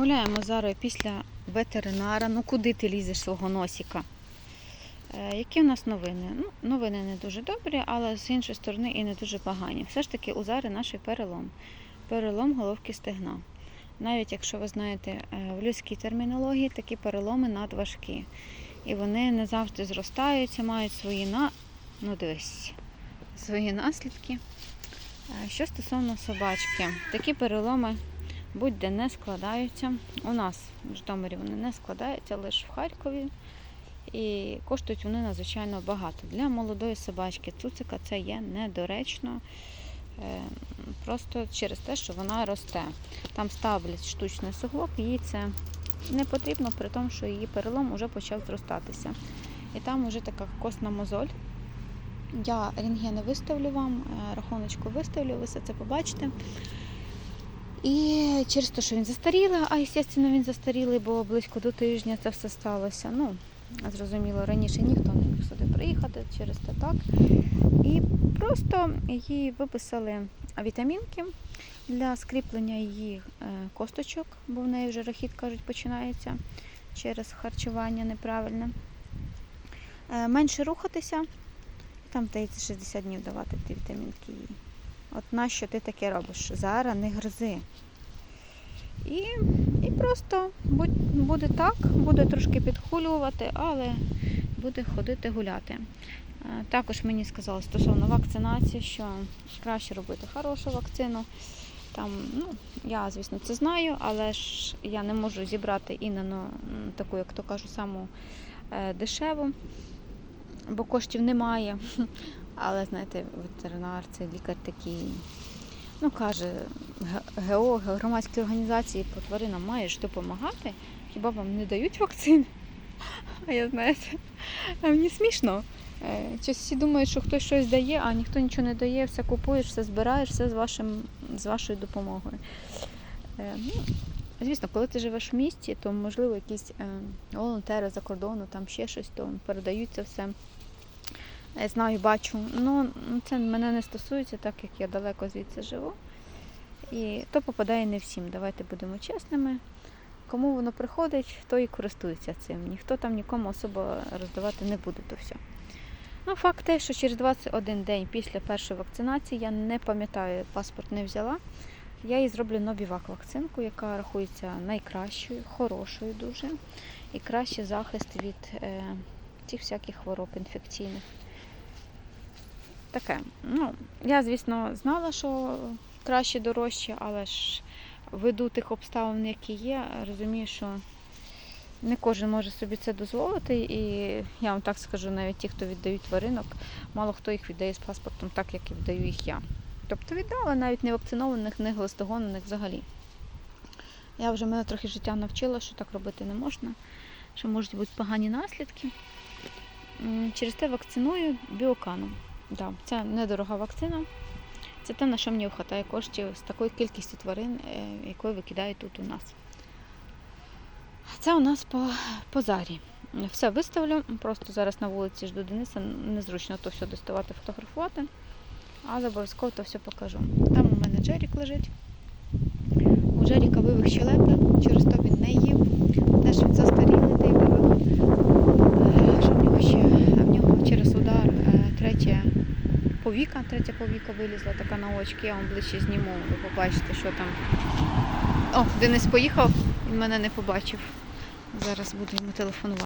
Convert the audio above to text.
Гуляємо зараз після ветеринара. Ну куди ти лізеш свого носіка? Е, які в нас новини? Ну, новини не дуже добрі, але з іншої сторони і не дуже погані. Все ж таки у Зари наш перелом. Перелом головки стегна. Навіть якщо ви знаєте, е, в людській термінології такі переломи надважкі. І вони не завжди зростаються, мають свої на... ну, дивись, свої наслідки. Е, Що стосовно собачки, такі переломи будь-де не складаються. У нас в Житомирі вони не складаються, лише в Харкові. І коштують вони надзвичайно багато. Для молодої собачки цуцика це є недоречно. е, Просто через те, що вона росте. Там ставлять штучний суглоб, їй це не потрібно, при тому, що її перелом вже почав зростатися. І там вже така костна мозоль. Я рентгени виставлю вам, е, рахуночку виставлю, ви все це побачите. І через те, що він застарілий, а звісно, він застарілий, бо близько до тижня це все сталося. Ну, зрозуміло, раніше ніхто не міг сюди приїхати через те так. І просто їй виписали вітамінки для скріплення її е, косточок, бо в неї вже рахіт, кажуть, починається через харчування неправильне. Е, Менше рухатися, там дається 60 днів давати ті вітамінки їй. От нащо ти таке робиш? Зараз не гризи. І, і просто буде так, буде трошки підхулювати, але буде ходити гуляти. Е, Також мені сказали стосовно вакцинації, що краще робити хорошу вакцину. Там, ну, я, звісно, це знаю, але ж я не можу зібрати іменно м, таку, як то кажу, саму е, дешеву, бо коштів немає. Але знаєте, ветеринар це лікар такий. Ну, каже, ГО, громадські організації по тваринам маєш допомагати, хіба вам не дають вакцин? А я знаєте, мені смішно. Е, Щось всі думають, що хтось щось дає, а ніхто нічого не дає, все купуєш, все збираєш, все з, вашим, з вашою допомогою. Е, Ну, звісно, коли ти живеш в місті, то можливо якісь е, волонтери за кордону, там ще щось, то передають це все. Знаю, бачу. Ну, це мене не стосується, так як я далеко звідси живу. І то попадає не всім. Давайте будемо чесними. Кому воно приходить, той і користується цим. Ніхто там нікому особо роздавати не буде то все. Ну, факт те, що через 21 день після першої вакцинації я не пам'ятаю, паспорт не взяла. Я їй зроблю новівак вакцинку, яка рахується найкращою, хорошою дуже. І кращий захист від е, цих всяких хвороб інфекційних. Таке. Ну, я, звісно, знала, що краще дорожче, але ж ввиду тих обставин, які є, розумію, що не кожен може собі це дозволити. І я вам так скажу, навіть ті, хто віддають тваринок, мало хто їх віддає з паспортом так, як і віддаю їх я. Тобто віддала навіть не вакцинованих, не глистогонених взагалі. Я вже мене трохи життя навчила, що так робити не можна, що можуть бути погані наслідки. Через те вакциную біоканом. Да, це недорога вакцина. Це те, на що мені вистачає коштів з такою кількістю тварин, е, якої викидають тут у нас. Це у нас по, зарі. Все виставлю. Просто зараз на вулиці жду Дениса. Незручно то все доставати, фотографувати. Але обов'язково то все покажу. Там у мене Джерік лежить. У Джеріка вивих щелепи, через то він не їв. Теж він застарілий, той вивих. Е, Що в нього ще? А в нього через удар е, третє повіка, третя повіка вилізла така на очки. Я вам ближче зніму, ви побачите, що там. О, Денис поїхав, він мене не побачив. Зараз буду йому телефонувати.